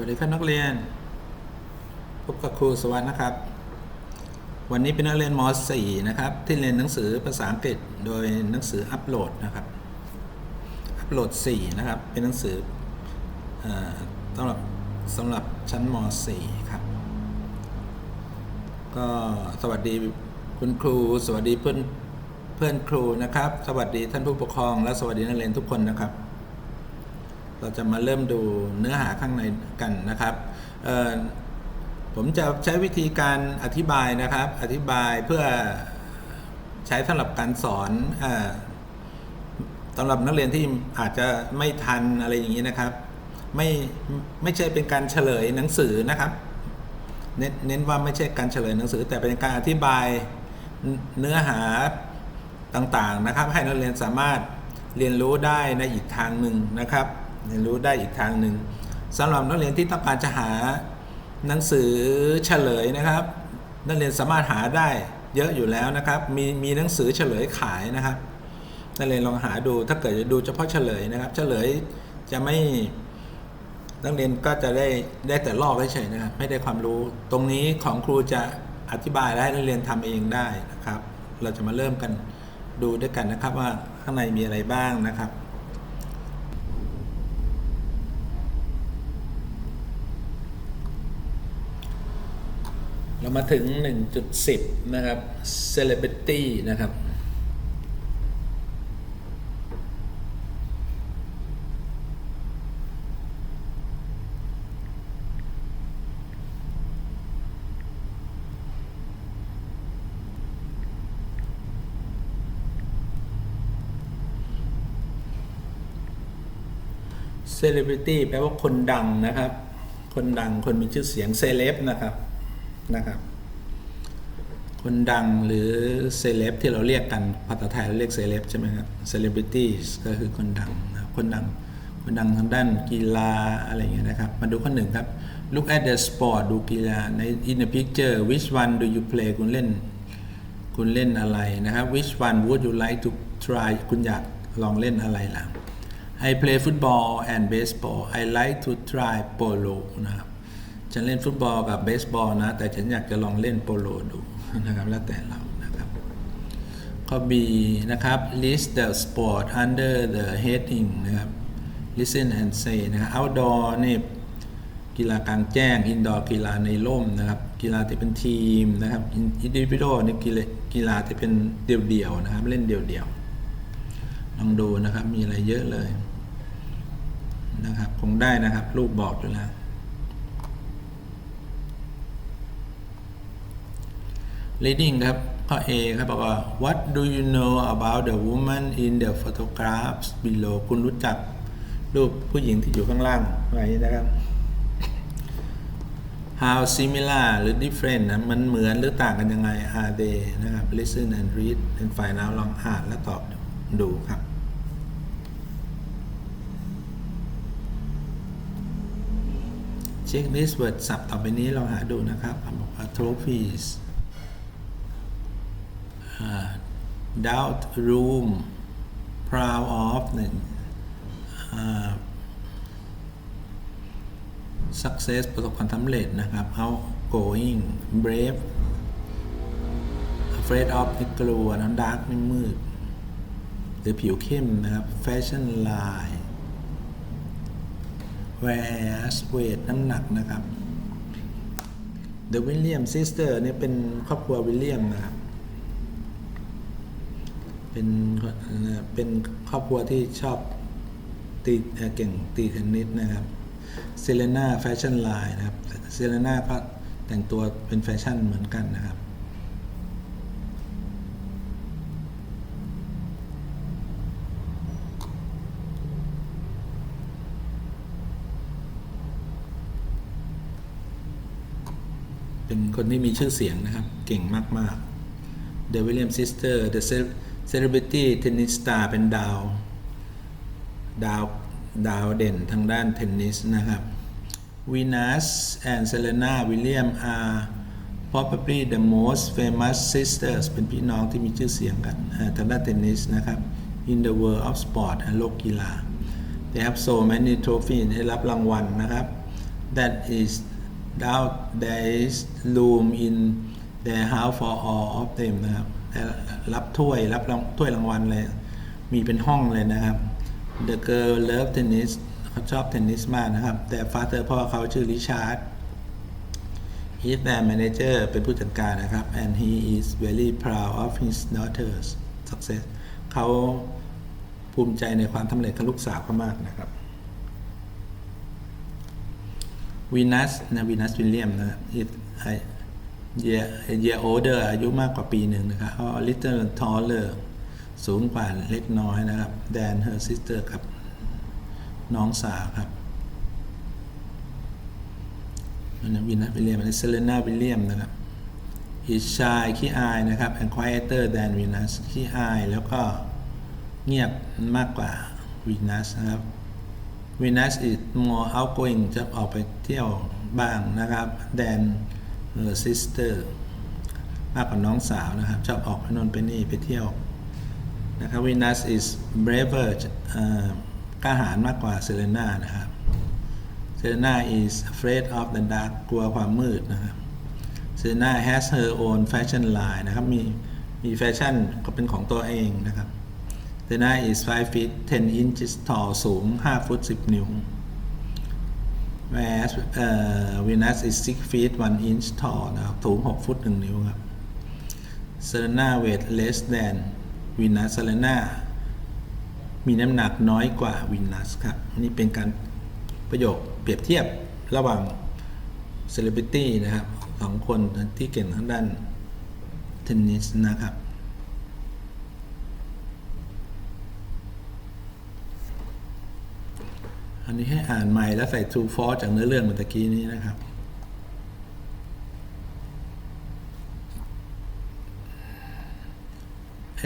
วัสดีครับนักเรียน พบกับครูสวัสดิ์นะครับ วันนี้เป็นนักเรียนม .4 นะครับ ที่เรียนหนังสือภาษาอังกฤษโดยหนังสืออัปโหลดนะครับ อัปโหลด 4 นะครับ เป็นหนังสือเอ่อสำหรับสำหรับชั้นม .4 ครับ ก็สวัสดีคุณครู สวัสดีเพื่อนเพื่อนครูนะครับ สวัสดีท่านผู้ปกครอง และสวัสดีนักเรียนทุกคนนะครับ เราจะมาเริ่มดูเนื้อหาข้างในกันนะครับ ผมจะใช้วิธีการอธิบายนะครับ อธิบายเพื่อใช้สำหรับการสอนอสำหรับนักเรียนที่อาจจะไม่ทันอะไรอย่างนี้นะครับ ไม่ไม่ใช่เป็นการเฉลยหนังสือนะครับเน้นเน้นว่าไม่ใช่การเฉลยหนังสือ แต่เป็นการอธิบายเนื้อหาต่างๆนะครับ ให้นักเรียนสามารถเรียนรู้ได้ในอีกทางหนึ่งนะครับ เรียนรู้ได้อีกทางหนึ่งสำหรับนักเรียนที่ต้องการจะหาหนังสือเฉลยนะครับ นักเรียนสามารถหาได้เยอะอยู่แล้วนะครับ มีมีหนังสือเฉลยขายนะครับ นักเรียนลองหาดูถ้าเกิดจะดูเฉพาะเฉลยนะครับ เฉลยจะไม่นักเรียนก็จะได้ได้แต่ลอกเฉยๆนะครับไม่ได้ความรู้ ตรงนี้ของครูจะอธิบายและให้นักเรียนทำเองได้นะครับ เราจะมาเริ่มกันดูด้วยกันนะครับว่าข้างในมีอะไรบ้างนะครับ เรามาถึง 1.10 นะครับ celebrity นะครับ celebrity แปลว่าคนดังนะครับ คนดังคนมีชื่อเสียง celeb นะครับ นะครับ คนดังหรือ celeb ที่เราเรียกกันภาษาไทยเราเรียก celeb ใช่ไหมครับ celebrities ก็คือคนดังนะครับคนดังคนดังทางด้านกีฬาอะไรอย่างเงี้ยนะครับ มาดูข้อหนึ่งครับ look at the sport ดูกีฬาใน in the picture which one do you play คุณเล่น คุณเล่นอะไรนะครับ which one would you like to try คุณอยากลองเล่นอะไรล่ะ I play football and baseball I like to try polo นะครับ ฉันเล่นฟุตบอลกับเบสบอลนะ แต่ฉันอยากจะลองเล่นโปโลดูนะครับ แล้วแต่เรานะครับข้อ B นะครับ list the sport under the heading นะครับ listen and say นะครับ outdoor นี่กีฬากลางแจ้ง indoor กีฬาในร่มนะครับ กีฬาที่เป็นทีมนะครับ individual นี่กีฬากีฬาที่เป็นเดี่ยวๆนะครับ เล่นเดี่ยวๆลองดูนะครับ มีอะไรเยอะเลยนะครับ คงได้นะครับ รูปบอกอยู่แล้ว reading ครับ ข้อ A ครับบอกว่า what do you know about the woman in the photographs below คุณรู้จักรูปผู้หญิงที่อยู่ข้างล่างไว้นะครับ how similar หรือ different นะ มันเหมือนหรือต่างกันยังไง are they นะครับ listen and read เป็นฝ่ายน้ำลองอ่านและตอบดูครับเช็ค list word ศัพท์ต่อไปนี้เราหาดูนะครับบอกว่า trophies doubt room proud of เนี่ย uh, success ประสบความสำเร็จนะครับ outgoing brave afraid of นี่กลัวน้ำ dark นี่มืด หรือผิวเข้มนะครับ fashion line whereas weight น้ำหนักนะครับ The William sister เนี่ยเป็นครอบครัววิลเลียมนะครับ เป็นเป็นครอบครัวที่ชอบตีเเก่งตีเทนนิสนะครับเซเลน่าแฟชั่นไลน์นะครับเซเลน่าก็แต่งตัวเป็นแฟชั่นเหมือนกันนะครับ เป็นคนที่มีชื่อเสียงนะครับ เก่งมาก ๆ The Williams Sister The เซเลบริตี้เทนนิสตาร์เป็นดาว ดาว ดาวเด่นทางด้านเทนนิสนะครับวีนัสแอนเซเลนาวิลเลียมอาร์ probably the most famous sisters เป็นพี่น้องที่มีชื่อเสียงกันทางด้านเทนนิสนะครับ in the world of sport โลกกีฬา they have so many trophies ได้รับรางวัลนะครับ that is doubt there is room in their house for all of them นะครับ รับถ้วยรับถ้วยรางวัลเลย มีเป็นห้องเลยนะครับ The girl love tennis เขาชอบเทนนิสมากนะครับ แต่ father พ่อเขาชื่อริชาร์ด he is the manager เป็นผู้จัดการนะครับ and he is very proud of his daughter's success เขาภูมิใจในความสำเร็จของลูกสาวเขามากนะครับวีนัสนะวีนัสวิลเลียมนะครับ is year year older อายุมากกว่าปีหนึ่งนะครับ a little taller สูงกว่าเล็กน้อยนะครับ than her sister กับ น้องสาวครับนนั้นวีนัสวิลเลียมอันนี้เซเลนาวิลเลียมนะครับ is shy ขี้อายนะครับ and quieter than Venus ขี้อายแล้วก็เงียบมากกว่า Venus นะครับ Venus is more outgoing จะออกไปเที่ยวบ้างนะครับ than her sister มากกว่าน้องสาวนะครับ ชอบออกไปนนไปนี่ไปเที่ยวนะครับ Venus is braver เอ่อกล้าหาญมากกว่า Serena นะครับ Serena is afraid of the dark กลัวความมืดนะครับ Serena has her own fashion line นะครับ มีมีแฟชั่นก็เป็นของตัวเองนะครับ Serena is 5 feet 10 inches tall สูง 5 ฟุต 10 นิ้ว whereas เอ่อ Venus is 6 feet 1 inch tall นะครับสูง 6 ฟุต 1 นิ้วครับ Serena weight less than Venus Serena มีน้ำหนักน้อยกว่า Venus ครับ นี่เป็นการประโยคเปรียบเทียบระหว่างเซเลบริตี้นะครับสองคนที่เก่งทางด้านเทนนิสนะครับ อันนี้ให้อ่านใหม่แล้วใส่ true false จากเนื้อเรื่องเมื่อกี้นี้นะครับ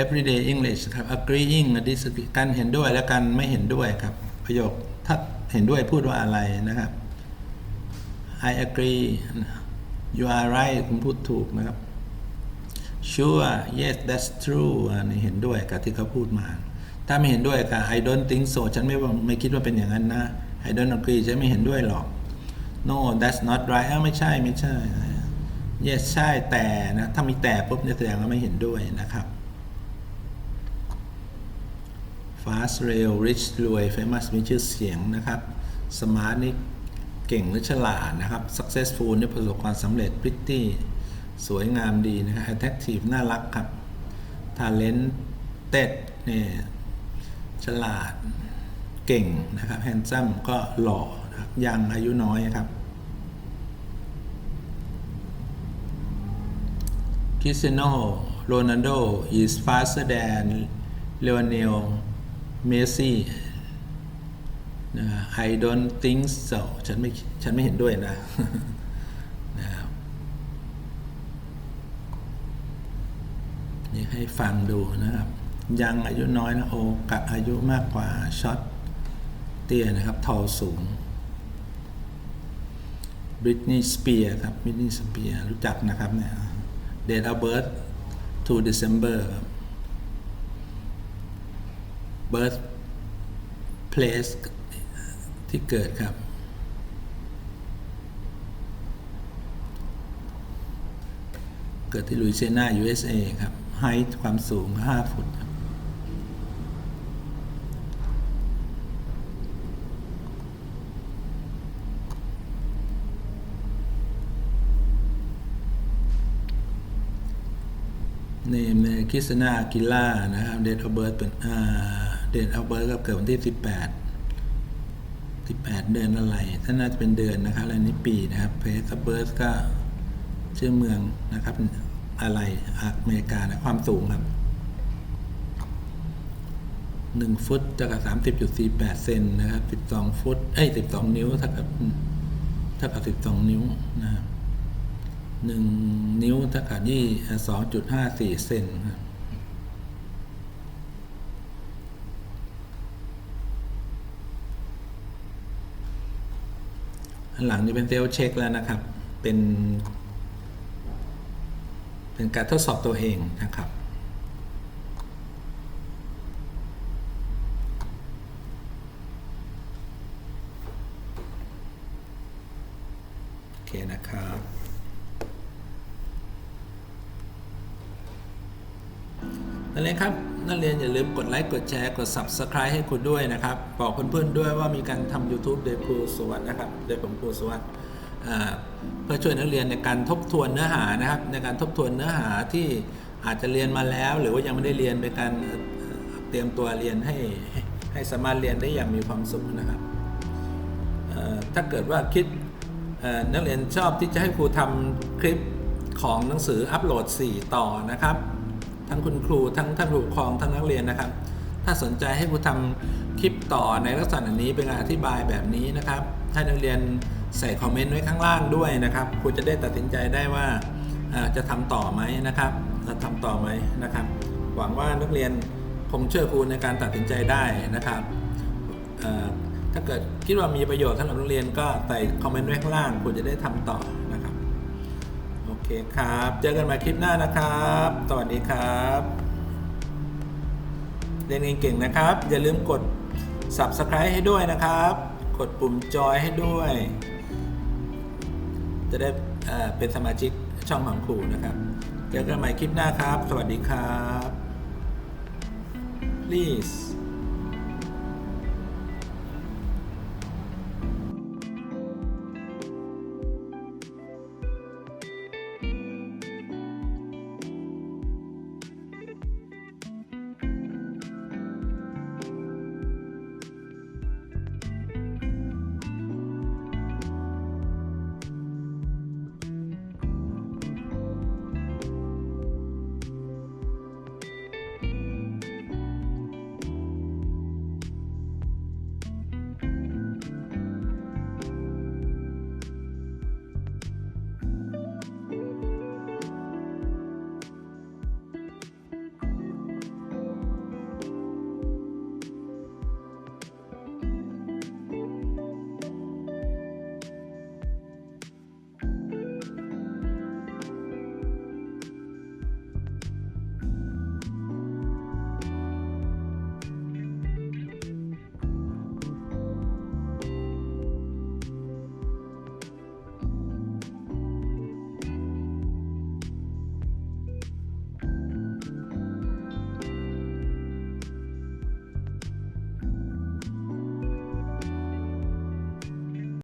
everyday English ครับ agreeing disagree กันเห็นด้วยและกันไม่เห็นด้วยครับ ประโยคถ้าเห็นด้วยพูดว่าอะไรนะครับ I agree you are right คุณพูดถูกนะครับ sure yes that's true อันนี้เห็นด้วยกับที่เขาพูดมา ถ้าไม่เห็นด้วยกับ I don't think so ฉันไม่ไม่คิดว่าเป็นอย่างนั้นนะ I don't agree ฉันไม่เห็นด้วยหรอก no that's not right ไม่ใช่ไม่ใช่ yes ใช่แต่นะ ถ้ามีแต่ปุ๊บเนี่ยแสดงว่าไม่เห็นด้วยนะครับ fast เร็ว rich รวย famous มีชื่อเสียงนะครับ smart นี่เก่งหรือฉลาดนะครับ successful นี่ประสบความสำเร็จ pretty สวยงามดีนะครับ attractive น่ารักครับ talented เนี่ย ฉลาด เก่งนะครับ handsome ก็หล่อนะครับยังอายุน้อยครับ Cristiano Ronaldo is faster than Lionel Messi นะ I don't think so ฉันไม่ฉันไม่เห็นด้วยนะนะครับนี่ให้ฟังดูนะครับ ยังอายุน้อยนะโอกะอายุมากกว่าช็อตเตี้ยนะครับทอสูงบริตนีย์สเปียร์ครับบริตนีย์สเปียร์รู้จักนะครับเนี่ย Date of birth 2 December ครับ birth place ที่เกิดครับ เกิดที่ลุยเซียนา USA ครับ height ความสูง 5 ฟุตครับ เนมเนคริสนากิล่านะครับเดทอ f เบิร์ตเป็นเดทอ f เบิร์ตก็เกิดวันที่ 18 18 เดือนอะไรถ้าน่าจะเป็นเดือนนะครับแล้วนี้ปีนะครับเพสเบิร์ตก็ชื่อเมืองนะครับอะไรอเมริกานะความสูงครับ1ฟุตเท่ากับ30.48เซนนะครับ12ฟุตเอ้ย12นิ้วเท่ากับเท่ากับ12นิ้วนะครับ หนึ่งนิ้วเท่ากับยี่สองจุดห้าสี่เซนครับหลังจะเป็นเซลล์เช็คแล้วนะครับ เป็น เป็นการทดสอบตัวเองนะครับ โอเคนะครับ นั่นเลยครับนักเรียนอย่าลืมกดไลค์กดแชร์กด Subscribe ให้คุณด้วยนะครับ บอกเพื่อนๆด้วยว่ามีการทำ YouTube โดยครูสวัสด์นะครับโดยผมครูสวัสด์เพื่อช่วยนักเรียนในการทบทวนเนื้อหานะครับ ในการทบทวนเนื้อหาที่อาจจะเรียนมาแล้ว หรือว่ายังไม่ได้เรียนเป็นการเตรียมตัวเรียนให้ให้สามารถเรียนได้อย่างมีความสุขนะครับถ้าเกิดว่าคิดนักเรียนชอบที่จะให้ครูทำคลิปของหนังสืออัปโหลด 4 ต่อนะครับ ทั้งคุณครู ทั้งท่านผู้ปกครองทั้งนักเรียนนะครับ ถ้าสนใจให้ครูทำคลิปต่อในลักษณะนี้เป็นการอธิบายแบบนี้นะครับให้นักเรียนใส่คอมเมนต์ไว้ข้างล่างด้วยนะครับครูจะได้ตัดสินใจได้ว่าจะทำต่อไหมนะครับจะทำต่อไหมนะครับ หวังว่านักเรียนคงเชื่อครูในการตัดสินใจได้นะครับถ้าเกิดคิดว่ามีประโยชน์สำหรับนักเรียนก็ใส่คอมเมนต์ไว้ข้างล่างคุณจะได้ทำต่อ เคครับ เจอกันใหม่คลิปหน้านะครับ สวัสดีครับ เรียนเก่งๆนะครับ อย่าลืมกด subscribe ให้ด้วยนะครับ กดปุ่มจอยให้ด้วย จะได้เอ่อเป็นสมาชิกช่องของครูนะครับ เจอกันใหม่คลิปหน้าครับ สวัสดีครับ please